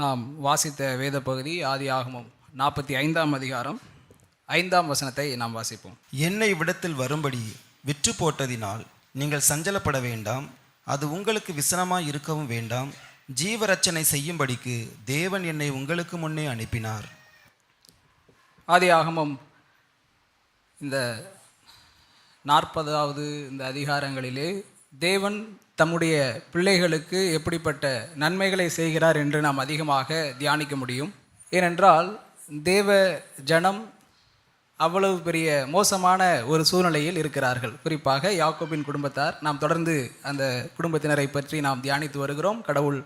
நாம் வாசித்த வேத பகுதி ஆதி ஆகமம் நாற்பத்தி ஐந்தாம் அதிகாரம் ஐந்தாம் வசனத்தை நாம் வாசிப்போம். என்னை விடத்தில் வரும்படி விற்று போட்டதினால் நீங்கள் சஞ்சலப்பட வேண்டாம் அது உங்களுக்கு விசனமாய் இருக்கவும் வேண்டாம். ஜீவரட்சனை செய்யும்படிக்கு தேவன் என்னை உங்களுக்கு முன்னே அனுப்பினார். ஆதி ஆகமம் இந்த நாற்பதாவது இந்த அதிகாரங்களிலே தேவன் தம்முடைய பிள்ளைகளுக்கு எப்படிப்பட்ட நன்மைகளை செய்கிறார் என்று நாம் அதிகமாக தியானிக்க முடியும். ஏனென்றால் தேவ ஜனம் அவ்வளவு பெரிய மோசமான ஒரு சூழ்நிலையில் இருக்கிறார்கள். குறிப்பாக யாக்கோபின் குடும்பத்தார். நாம் தொடர்ந்து அந்த குடும்பத்தினரை பற்றி நாம் தியானித்து வருகிறோம். கடவுள்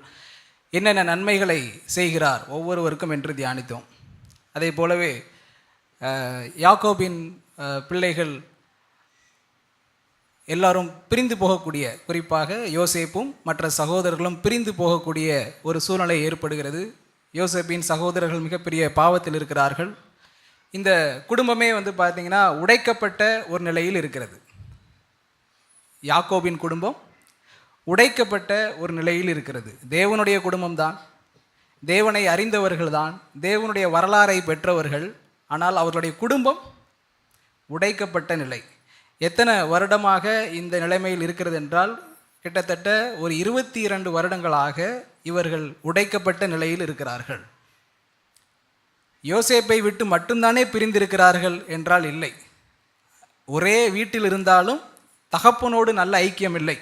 என்னென்ன நன்மைகளை செய்கிறார் ஒவ்வொருவருக்கும் என்று தியானித்தோம். அதே போலவே யாக்கோபின் பிள்ளைகள் எல்லாரும் பிரிந்து போகக்கூடிய குறிப்பாக யோசேப்பும் மற்ற சகோதரர்களும் பிரிந்து போகக்கூடிய ஒரு சூழ்நிலை ஏற்படுகிறது. யோசேப்பின் சகோதரர்கள் மிகப்பெரிய பாவத்தில் இருக்கிறார்கள். இந்த குடும்பமே வந்து பார்த்திங்கன்னா உடைக்கப்பட்ட ஒரு நிலையில் இருக்கிறது. யாக்கோபின் குடும்பம் உடைக்கப்பட்ட ஒரு நிலையில் இருக்கிறது. தேவனுடைய குடும்பம்தான். தேவனை அறிந்தவர்கள்தான். தேவனுடைய வரலாறை பெற்றவர்கள். ஆனால் அவர்களுடைய குடும்பம் உடைக்கப்பட்ட நிலை. எத்தனை வருடமாக இந்த நிலைமையில் இருக்கிறது என்றால் கிட்டத்தட்ட ஒரு இருபத்தி இரண்டு வருடங்களாக இவர்கள் உடைக்கப்பட்ட நிலையில் இருக்கிறார்கள். யோசேப்பை விட்டு மட்டும்தானே பிரிந்திருக்கிறார்கள் என்றால் இல்லை. ஒரே வீட்டில் இருந்தாலும் தகப்பனோடு நல்ல ஐக்கியம் இல்லை.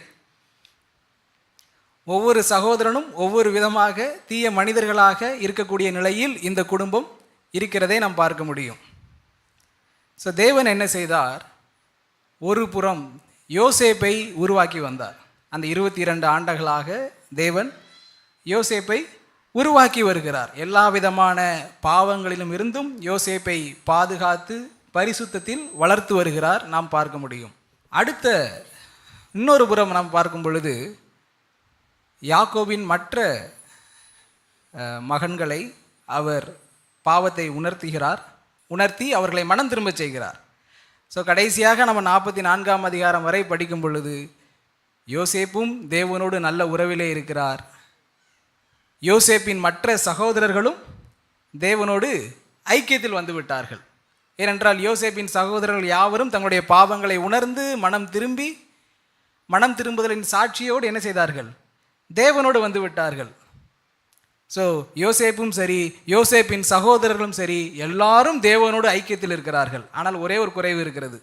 ஒவ்வொரு சகோதரனும் ஒவ்வொரு விதமாக தீய மனிதர்களாக இருக்கக்கூடிய நிலையில் இந்த குடும்பம் இருக்கிறதை நாம் பார்க்க முடியும். ஸோ தேவன் என்ன செய்தார்? ஒரு புறம் யோசேப்பை உருவாக்கி வந்தார். அந்த இருபத்தி இரண்டு ஆண்டுகளாக தேவன் யோசேப்பை உருவாக்கி வருகிறார். எல்லா விதமான பாவங்களிலும் இருந்தும் யோசேப்பை பாதுகாத்து பரிசுத்தத்தில் வளர்த்து வருகிறார் நாம் பார்க்க முடியும். அடுத்த இன்னொரு புறம் நாம் பார்க்கும் பொழுது யாக்கோவின் மற்ற மகன்களை அவர் பாவத்தை உணர்த்துகிறார். உணர்த்தி அவர்களை மனம் திரும்பச் செய்கிறார். ஸோ கடைசியாக நம்ம நாற்பத்தி நான்காம் அதிகாரம் வரை படிக்கும் பொழுது யோசேப்பும் தேவனோடு நல்ல உறவிலே இருக்கிறார். யோசேப்பின் மற்ற சகோதரர்களும் தேவனோடு ஐக்கியத்தில் வந்துவிட்டார்கள் ஏனென்றால் யோசேப்பின் சகோதரர்கள் யாவரும் தங்களுடைய பாவங்களை உணர்ந்து மனம் திரும்பி மனம் திரும்புதலின் சாட்சியோடு என்ன செய்தார்கள்? தேவனோடு வந்து விட்டார்கள். ஸோ யோசேப்பும் சரி யோசேப்பின் சகோதரர்களும் சரி எல்லாரும் தேவனோடு ஐக்கியத்தில் இருக்கிறார்கள் ஆனால் ஒரே ஒரு குறைவு இருக்கிறது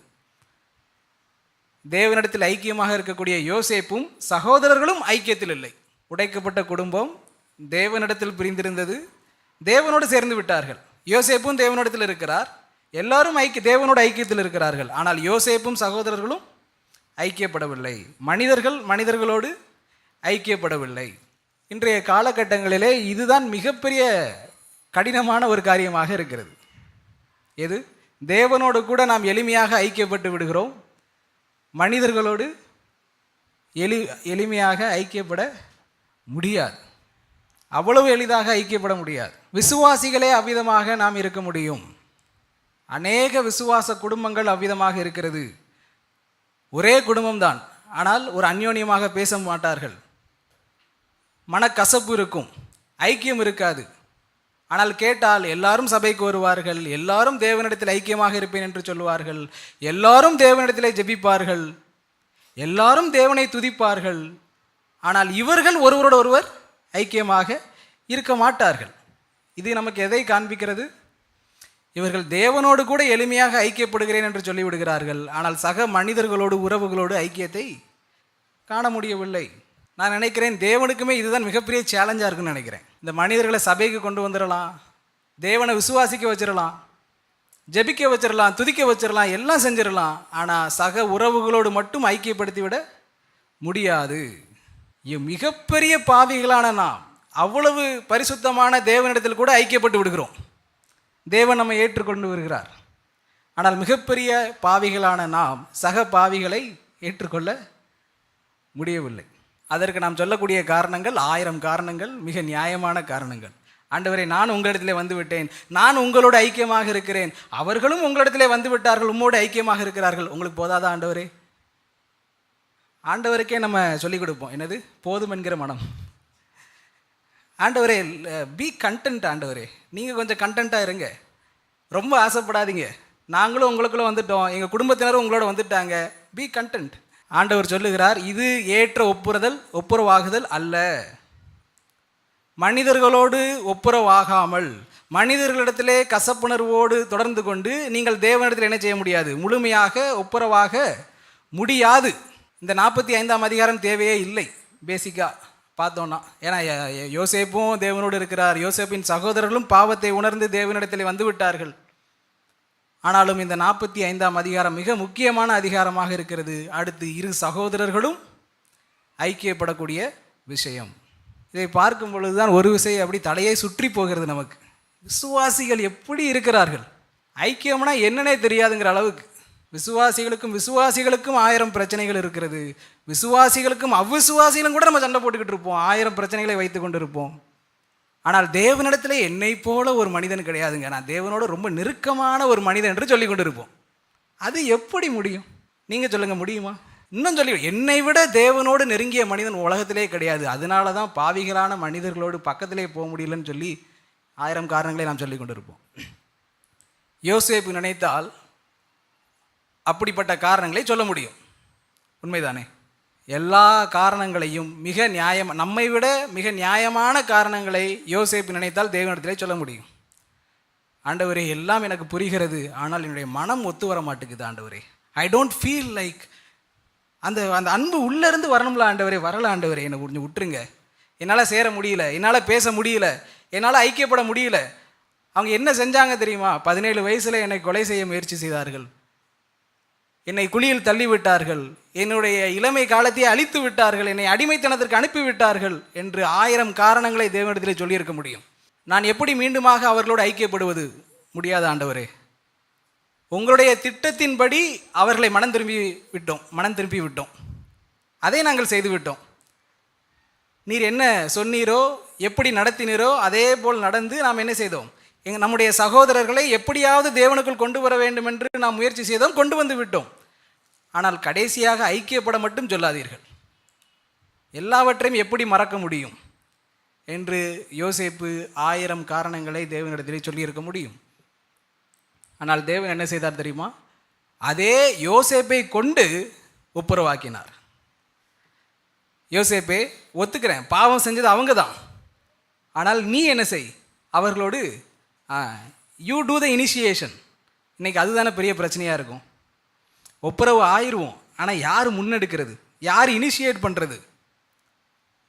தேவனிடத்தில் ஐக்கியமாக இருக்கக்கூடிய யோசேப்பும் சகோதரர்களும் ஐக்கியத்தில் இல்லை உடைக்கப்பட்ட குடும்பம் தேவனிடத்தில் பிரிந்திருந்தது தேவனோடு சேர்ந்து விட்டார்கள் யோசேப்பும் தேவனிடத்தில் இருக்கிறார் எல்லாரும் ஐக்கிய தேவனோடு ஐக்கியத்தில் இருக்கிறார்கள் ஆனால் யோசேப்பும் சகோதரர்களும் ஐக்கியப்படவில்லை மனிதர்கள் மனிதர்களோடு ஐக்கியப்படவில்லை இன்றைய காலகட்டங்களிலே இதுதான் மிகப்பெரிய கடினமான ஒரு காரியமாக இருக்கிறது. எது? தேவனோடு கூட நாம் எளிமையாக ஐக்கியப்பட்டு விடுகிறோம். மனிதர்களோடு எளி எளிமையாக ஐக்கியப்பட முடியாது. அவ்வளவு எளிதாக ஐக்கியப்பட முடியாது. விசுவாசிகளே அவ்விதமாக நாம் இருக்க முடியும். அநேக விசுவாச குடும்பங்கள் அவ்விதமாக இருக்கிறது. ஒரே குடும்பம்தான். ஆனால் ஒரு அந்யோன்யமாக பேச மாட்டார்கள். மனக்கசப்பு இருக்கும். ஐக்கியம் இருக்காது. ஆனால் கேட்டால் எல்லாரும் சபைக்கு வருவார்கள். எல்லாரும் தேவனிடத்தில் ஐக்கியமாக இருப்பேன் என்று சொல்லுவார்கள். எல்லாரும் தேவனிடத்திலே ஜெபிப்பார்கள். எல்லாரும் தேவனை துதிப்பார்கள். ஆனால் இவர்கள் ஒருவரோட ஒருவர் ஐக்கியமாக இருக்க மாட்டார்கள். இது நமக்கு எதை காண்பிக்கிறது? இவர்கள் தேவனோடு கூட எளிமையாக ஐக்கியப்படுகிறேன் என்று சொல்லிவிடுகிறார்கள். ஆனால் சக மனிதர்களோடு உறவுகளோடு ஐக்கியத்தை காண முடியவில்லை. நான் நினைக்கிறேன் தேவனுக்குமே இதுதான் மிகப்பெரிய சேலஞ்சாக இருக்குன்னு நினைக்கிறேன். இந்த மனிதர்களை சபைக்கு கொண்டு வந்துடலாம் தேவனை விசுவாசிக்க வச்சிடலாம் ஜெபிக்க வச்சிடலாம் துதிக்க வச்சிடலாம் எல்லாம் செஞ்சிடலாம். ஆனால் சக உறவுகளோடு மட்டும் ஐக்கியப்படுத்தி விட முடியாது மிகப்பெரிய பாவிகளான நாம். அவ்வளவு பரிசுத்தமான தேவனிடத்தில் கூட ஐக்கியப்பட்டு விடுகிறோம். தேவன் நம்மை ஏற்றுக்கொண்டு வருகிறார். ஆனால் மிகப்பெரிய பாவிகளான நாம் சக பாவிகளை ஏற்றுக்கொள்ள முடியவில்லை. அதற்கு நாம் சொல்லக்கூடிய காரணங்கள் ஆயிரம் காரணங்கள் மிக நியாயமான காரணங்கள். ஆண்டவரே நான் உங்களிடத்திலே வந்து விட்டேன். நான் உங்களோட ஐக்கியமாக இருக்கிறேன். அவர்களும் உங்களிடத்திலே வந்து விட்டார்கள். உம்மோடு ஐக்கியமாக இருக்கிறார்கள். உங்களுக்கு போதாதா ஆண்டவரே? ஆண்டவருக்கே நம்ம சொல்லிக் கொடுப்போம். என்னது? போதும் என்கிற மனம். ஆண்டவரே பி கண்டென்ட் ஆண்டவரே. நீங்கள் கொஞ்சம் கண்டென்ட்டாக இருங்க. ரொம்ப ஆசைப்படாதீங்க. நாங்களும் உங்களுக்குள்ளே வந்துட்டோம். எங்கள் குடும்பத்தினரும் உங்களோட வந்துட்டாங்க. பி கண்டென்ட் ஆண்டவர் சொல்லுகிறார் இது ஏற்ற ஒப்புறுதல் ஒப்புரவாகுதல் அல்ல. மனிதர்களோடு ஒப்புரவாகாமல் மனிதர்களிடத்திலே கசப்புணர்வோடு தொடர்ந்து கொண்டு நீங்கள் தேவனிடத்தில் என்ன செய்ய முடியாது? முழுமையாக ஒப்புரவாக முடியாது. இந்த நாற்பத்தி ஐந்தாம் அதிகாரம் தேவையே இல்லை. பேசிக்காக பார்த்தோன்னா ஏன்னா யோசேப்பும் தேவனோடு இருக்கிறார். யோசேப்பின் சகோதரர்களும் பாவத்தை உணர்ந்து தேவனிடத்தில் வந்து விட்டார்கள் ஆனாலும் இந்த நாற்பத்தி ஐந்தாம் அதிகாரம் மிக முக்கியமான அதிகாரமாக இருக்கிறது. அடுத்து இரு சகோதரர்களும் ஐக்கியப்படக்கூடிய விஷயம். இதை பார்க்கும் பொழுது தான் ஒரு விஷயம் அப்படி தலையை சுற்றி போகிறது நமக்கு. விசுவாசிகள் எப்படி இருக்கிறார்கள்? ஐக்கியம்னா என்னன்னே தெரியாதுங்கிற அளவுக்கு. விசுவாசிகளுக்கும் விசுவாசிகளுக்கும் ஆயிரம் பிரச்சனைகள் இருக்கிறது. விசுவாசிகளுக்கும் அவ்விசுவாசிகளும் கூட நம்ம சண்டை போட்டுக்கிட்டு இருப்போம். ஆயிரம் பிரச்சனைகளை வைத்து கொண்டு இருப்போம் ஆனால் தேவனிடத்தில் என்னை போல ஒரு மனிதன் கிடையாதுங்க. நான் தேவனோட ரொம்ப நெருக்கமான ஒரு மனிதன் என்று சொல்லி கொண்டு இருப்போம் அது எப்படி முடியும்? நீங்கள் சொல்லுங்கள் முடியுமா? இன்னும் சொல்லி என்னை விட தேவனோடு நெருங்கிய மனிதன் உலகத்திலே கிடையாது. அதனால தான் பாவிகளான மனிதர்களோடு பக்கத்திலே போக முடியலன்னு சொல்லி ஆயிரம் காரணங்களை நாம் சொல்லி கொண்டிருப்போம். யோசேப்பு நினைத்தால் அப்படிப்பட்ட காரணங்களை சொல்ல முடியும். உண்மைதானே? எல்லா காரணங்களையும் மிக நியாயம் நம்மை விட மிக நியாயமான காரணங்களை யோசிப்பு நினைத்தால் தேவனிடத்திலே சொல்ல முடியும். ஆண்டவரே எல்லாம் எனக்கு புரிகிறது ஆனால் என்னுடைய மனம் ஒத்து வர மாட்டேங்குது ஆண்டவரே. ஐ டோன்ட் ஃபீல் லைக் அந்த அந்த அன்பு உள்ளேருந்து வரணும்ல ஆண்டவரே வரல ஆண்டவரே. என்னை கொஞ்சம் விட்டுருங்க. என்னால் சேர முடியல என்னால் பேச முடியல என்னால் ஐக்கியப்பட முடியல. அவங்க என்ன செஞ்சாங்க தெரியுமா? பதினேழு வயசில் என்னை கொலை செய்ய முயற்சி செய்தார்கள். என்னை குழியில் தள்ளிவிட்டார்கள். என்னுடைய இளமை காலத்தையே அழித்து விட்டார்கள். என்னை அடிமைத்தனத்திற்கு அனுப்பிவிட்டார்கள் என்று ஆயிரம் காரணங்களை தேவனிடத்தில் சொல்லியிருக்க முடியும். நான் எப்படி மீண்டுமாக அவர்களோடு ஐக்கியப்படுவது? முடியாத ஆண்டவரே. உங்களுடைய திட்டத்தின்படி அவர்களை மனம் திரும்பி விட்டோம். மனம் திரும்பி விட்டோம். அதை நாங்கள் செய்துவிட்டோம் நீர் என்ன சொன்னீரோ எப்படி நடத்தினீரோ அதே போல் நடந்து நாம் என்ன செய்தோம்? எங்கள் நம்முடைய சகோதரர்களை எப்படியாவது தேவனுக்குள் கொண்டு வர வேண்டும் என்று நாம் முயற்சி செய்தோம் கொண்டு வந்து விட்டோம். ஆனால் கடைசியாக ஐக்கியப்பட மட்டும் சொல்லாதீர்கள். எல்லாவற்றையும் எப்படி மறக்க முடியும் என்று யோசேப்பு ஆயிரம் காரணங்களை தேவனிடத்திலே சொல்லியிருக்க முடியும். ஆனால் தேவன் என்ன செய்தார் தெரியுமா? அதே யோசேப்பை கொண்டு ஒப்புரவாக்கினார் யோசேப்பே ஒத்துக்கிறேன் பாவம் செஞ்சது அவங்க தான் ஆனால் நீ என்ன செய்? அவர்களோடு யூ டூ த இனிஷியேஷன் இன்னைக்கு அதுதானே பெரிய பிரச்சனையாக இருக்கும். ஒப்புரவு ஆயிடுவோம் ஆனால் யார் முன்னெடுக்கிறது? யார் இனிஷியேட் பண்ணுறது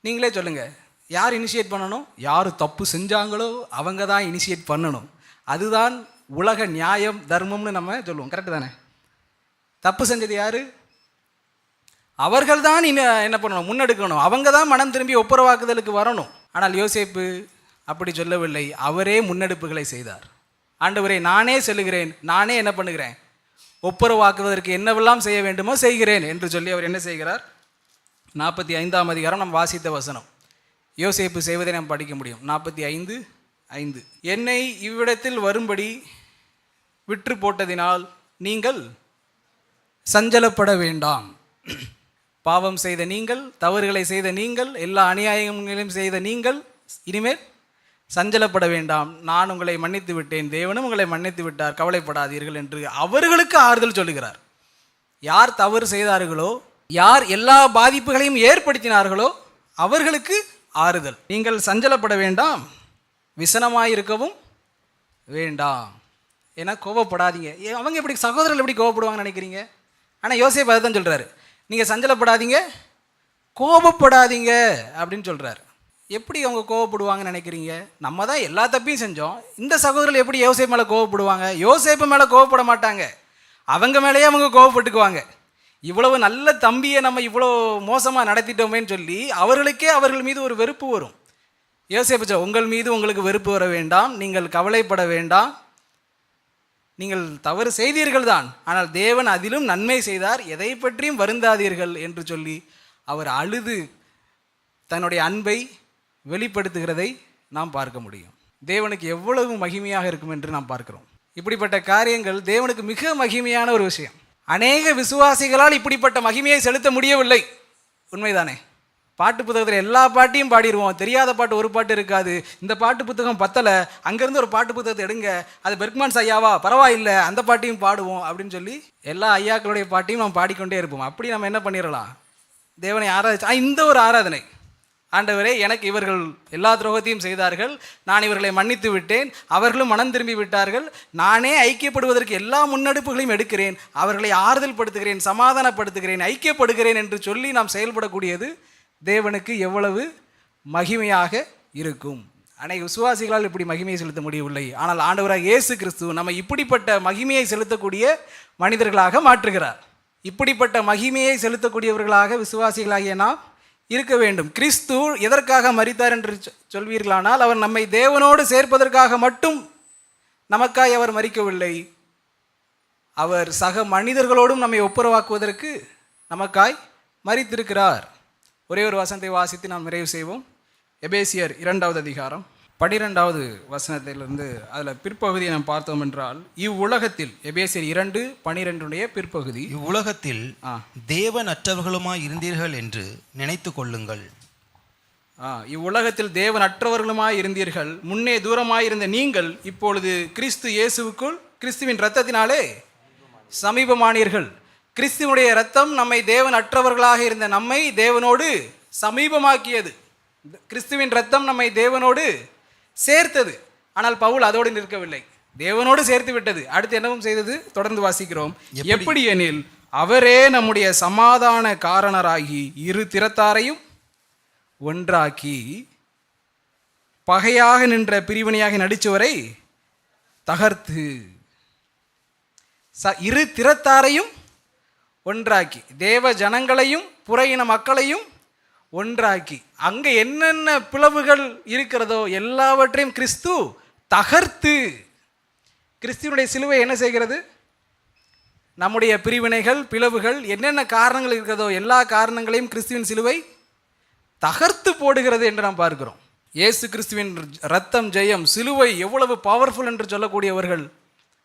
நீங்களே சொல்லுங்கள் யார் இனிஷியேட் பண்ணணும்? யார் தப்பு செஞ்சாங்களோ அவங்க தான் இனிஷியேட் பண்ணணும். அதுதான் உலக நியாயம் தர்மம்னு நம்ம சொல்லுவோம். கரெக்டு தானே? தப்பு செஞ்சது யார்? அவர்கள் தான் என்ன பண்ணணும்? முன்னெடுக்கணும். அவங்க தான் மனம் திரும்பி ஒப்புரவாக்குதலுக்கு வரணும். ஆனால் யோசேப்பு அப்படி சொல்லவில்லை. அவரே முன்னெடுப்புகளை செய்தார். ஆண்டவரே நானே செல்லுகிறேன். நானே என்ன பண்ணுகிறேன்? ஒப்புரவாக்குவதற்கு என்னவெல்லாம் செய்ய வேண்டுமோ செய்கிறேன் என்று சொல்லி அவர் என்ன செய்கிறார்? நாற்பத்தி ஐந்தாம் அதிகாரம் நாம் வாசித்த வசனம். யோசேப்பு செய்வதை நாம் படிக்க முடியும். நாற்பத்தி ஐந்து ஐந்து. என்னை இவ்விடத்தில் வரும்படி விற்று போட்டதினால் நீங்கள் சஞ்சலப்பட வேண்டாம். பாவம் செய்த நீங்கள் தவறுகளை செய்த நீங்கள் எல்லா அநியாயங்களையும் செய்த நீங்கள் இனிமேல் சஞ்சலப்பட வேண்டாம். நான் உங்களை மன்னித்து விட்டேன். தேவனும் உங்களை மன்னித்து விட்டார். கவலைப்படாதீர்கள் என்று அவர்களுக்கு ஆறுதல் சொல்லுகிறார். யார் தவறு செய்தார்களோ யார் எல்லா பாதிப்புகளையும் ஏற்படுத்தினார்களோ அவர்களுக்கு ஆறுதல். நீங்கள் சஞ்சலப்பட வேண்டாம். விசனமாயிருக்கவும் வேண்டாம். ஏன்னா கோவப்படாதீங்க அவங்க எப்படி சகோதரர்கள் எப்படி கோவப்படுவாங்கன்னு நினைக்கிறீங்க? ஆனால் யோசேப் தான் சொல்கிறாரு நீங்கள் சஞ்சலப்படாதீங்க கோபப்படாதீங்க அப்படின்னு சொல்கிறார் எப்படி அவங்க கோவப்படுவாங்கன்னு நினைக்கிறீங்க? நம்ம தான் எல்லா தப்பையும் செஞ்சோம். இந்த சகோதரர்கள் எப்படி யோசேப் மேலே கோவப்படுவாங்க? யோசேப்பு மேலே கோவப்பட மாட்டாங்க. அவங்க மேலேயே அவங்க கோவப்பட்டுக்குவாங்க. இவ்வளவு நல்ல தம்பியை நம்ம இவ்வளோ மோசமாக நடத்திட்டோமேன்னு சொல்லி அவர்களுக்கே அவர்கள் மீது ஒரு வெறுப்பு வரும். யோசேப்பு உங்கள் மீது உங்களுக்கு வெறுப்பு வர வேண்டாம். நீங்கள் கவலைப்பட வேண்டாம். நீங்கள் தவறு செய்தீர்கள் தான். ஆனால் தேவன் அதிலும் நன்மை செய்தார். எதை பற்றியும் வருந்தாதீர்கள் என்று சொல்லி அவர் அழுது தன்னுடைய அன்பை வெளிப்படுத்துகிறதை நாம் பார்க்க முடியும். தேவனுக்கு எவ்வளவு மகிமையாக இருக்கும் என்று நாம் பார்க்கிறோம். இப்படிப்பட்ட காரியங்கள் தேவனுக்கு மிக மகிமையான ஒரு விஷயம். அநேக விசுவாசிகளால் இப்படிப்பட்ட மகிமையை செலுத்த முடியவில்லை. உண்மைதானே? பாட்டு புத்தகத்தில் எல்லா பாட்டையும் பாடிடுவோம். தெரியாத பாட்டு ஒரு பாட்டு இருக்காது. இந்த பாட்டு புத்தகம் பத்தலை. அங்கேருந்து ஒரு பாட்டு புத்தகத்தை எடுங்க. அது பெர்க்மான்ஸ் ஐயாவா பரவாயில்லை. அந்த பாட்டையும் பாடுவோம் அப்படின்னு சொல்லி எல்லா ஐயாக்களுடைய பாட்டையும் நம்ம பாடிக்கொண்டே இருப்போம். அப்படி நம்ம என்ன பண்ணிடலாம்? தேவனை ஆராதிச்சு இந்த ஒரு ஆராதனை. ஆண்டவரே எனக்கு இவர்கள் எல்லா துரோகத்தையும் செய்தார்கள். நான் இவர்களை மன்னித்து விட்டேன். அவர்களும் மனம் திரும்பி விட்டார்கள். நானே ஐக்கியப்படுவதற்கு எல்லா முன்னெடுப்புகளையும் எடுக்கிறேன். அவர்களை ஆறுதல் படுத்துகிறேன் சமாதானப்படுத்துகிறேன் ஐக்கியப்படுகிறேன் என்று சொல்லி நாம் செயல்படக்கூடியது தேவனுக்கு எவ்வளவு மகிமையாக இருக்கும். அனை விசுவாசிகளால் இப்படி மகிமையை செலுத்த முடியவில்லை. ஆனால் ஆண்டவராக இயேசு கிறிஸ்து நம்ம இப்படிப்பட்ட மகிமையை செலுத்தக்கூடிய மனிதர்களாக மாற்றுகிறார். இப்படிப்பட்ட மகிமையை செலுத்தக்கூடியவர்களாக விசுவாசிகளாகிய நாம் இருக்க வேண்டும். கிறிஸ்து எதற்காக மறித்தார் என்று சொ- சொல்வீர்களானால் அவர் நம்மை தேவனோடு சேர்ப்பதற்காக மட்டும் நமக்காய் அவர் மறிக்கவில்லை அவர் சக மனிதர்களோடும் நம்மை ஒப்புரவாக்குவதற்கு நமக்காய் மறித்திருக்கிறார் ஒரே ஒரு வசனத்தை வாசித்து நாம் நிறைவு செய்வோம். எபேசியர் இரண்டாவது அதிகாரம். பனிரெண்டாவது வசனத்திலிருந்து அதில் பிற்பகுதியை நாம் பார்த்தோம் என்றால் இவ்வுலகத்தில் எபேசியர் இரண்டு பனிரெண்டுடைய பிற்பகுதி. இவ்வுலகத்தில் ஆ. தேவன் அற்றவர்களுமாய் இருந்தீர்கள் என்று நினைத்து கொள்ளுங்கள். ஆ, இவ்வுலகத்தில் தேவன் அற்றவர்களுமாய் இருந்தீர்கள் முன்னே தூரமாய் இருந்த நீங்கள் இப்பொழுது கிறிஸ்து இயேசுவுக்குள் கிறிஸ்துவின் இரத்தத்தினாலே சமீபமானீர்கள். கிறிஸ்துவனுடைய இரத்தம் நம்மை தேவன் அற்றவர்களாக இருந்த நம்மை தேவனோடு சமீபமாக்கியது. கிறிஸ்துவின் இரத்தம் நம்மை தேவனோடு சேர்த்தது. ஆனால் பவுல் அதோடு நிற்கவில்லை. தேவனோடு சேர்த்து விட்டது. அடுத்து என்னவும் செய்தது? தொடர்ந்து வாசிக்கிறோம். எப்படி? எனில் அவரே நம்முடைய சமாதான காரணராகி இரு திறத்தாரையும் ஒன்றாக்கி பகையாக நின்ற பிரிவினையாக நடிச்சவரை தகர்த்து ச இரு திறத்தாரையும் ஒன்றாக்கி தேவ ஜனங்களையும் புற இன மக்களையும் ஒன்றாக்கி. அங்கே என்னென்ன பிளவுகள் இருக்கிறதோ எல்லாவற்றையும் கிறிஸ்து தகர்த்து. கிறிஸ்துவனுடைய சிலுவை என்ன செய்கிறது? நம்முடைய பிரிவினைகள் பிளவுகள் என்னென்ன காரணங்கள் இருக்கிறதோ எல்லா காரணங்களையும் கிறிஸ்துவின் சிலுவை தகர்த்து போடுகிறது என்று நாம் பார்க்கிறோம். இயேசு கிறிஸ்துவின் ரத்தம் ஜெயம் சிலுவை எவ்வளவு பவர்ஃபுல் என்று சொல்லக்கூடியவர்கள்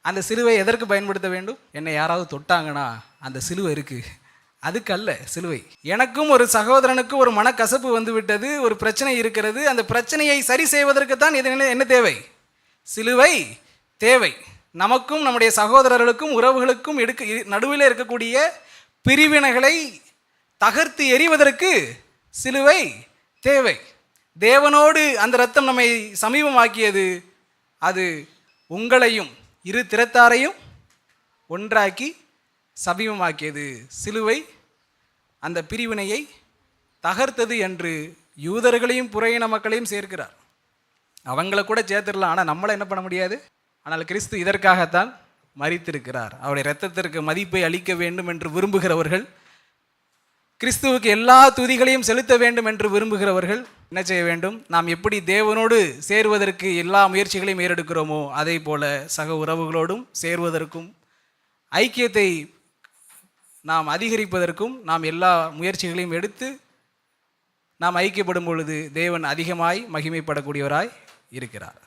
அந்த சிலுவை எதற்கு பயன்படுத்த வேண்டும்? என்னை யாராவது தொட்டாங்கன்னா அந்த சிலுவை இருக்குது அதுக்கு அதுக்கல்ல சிலுவை. எனக்கும் ஒரு சகோதரனுக்கு ஒரு மனக்கசப்பு வந்துவிட்டது ஒரு பிரச்சனை இருக்கிறது. அந்த பிரச்சனையை சரி செய்வதற்கு தான் இது என்ன- தேவை? சிலுவை தேவை. நமக்கும் நம்முடைய சகோதரர்களுக்கும் உறவுகளுக்கும் எடுக்க நடுவில் இருக்கக்கூடிய பிரிவினைகளை தகர்த்து எறிவதற்கு சிலுவை தேவை. தேவனோடு அந்த ரத்தம் நம்மை சமீபமாக்கியது அது உங்களையும் இரு திறத்தாரையும் ஒன்றாக்கி சமீபமாக்கியது. சிலுவை அந்த பிரிவினையை தகர்த்தது என்று யூதர்களையும் புறையின மக்களையும் சேர்க்கிறார். அவங்கள கூட சேர்த்துடலாம் ஆனால் நம்மளை என்ன பண்ண முடியாது? ஆனால் கிறிஸ்து இதற்காகத்தான் மறித்திருக்கிறார் அவருடைய இரத்தத்திற்கு மதிப்பை அளிக்க வேண்டும் என்று விரும்புகிறவர்கள் கிறிஸ்துவுக்கு எல்லா துதிகளையும் செலுத்த வேண்டும் என்று விரும்புகிறவர்கள் என்ன செய்ய வேண்டும்? நாம் எப்படி தேவனோடு சேருவதற்கு எல்லா முயற்சிகளையும் ஏறெடுக்கிறோமோ அதே போல சக உறவுகளோடும் சேருவதற்கும் ஐக்கியத்தை நாம் அதிகரிப்பதற்கும் நாம் எல்லா முயற்சிகளையும் எடுத்து நாம் ஐக்கியப்படும் பொழுது தேவன் அதிகமாய் மகிமைப்படக்கூடியவராய் இருக்கிறார்.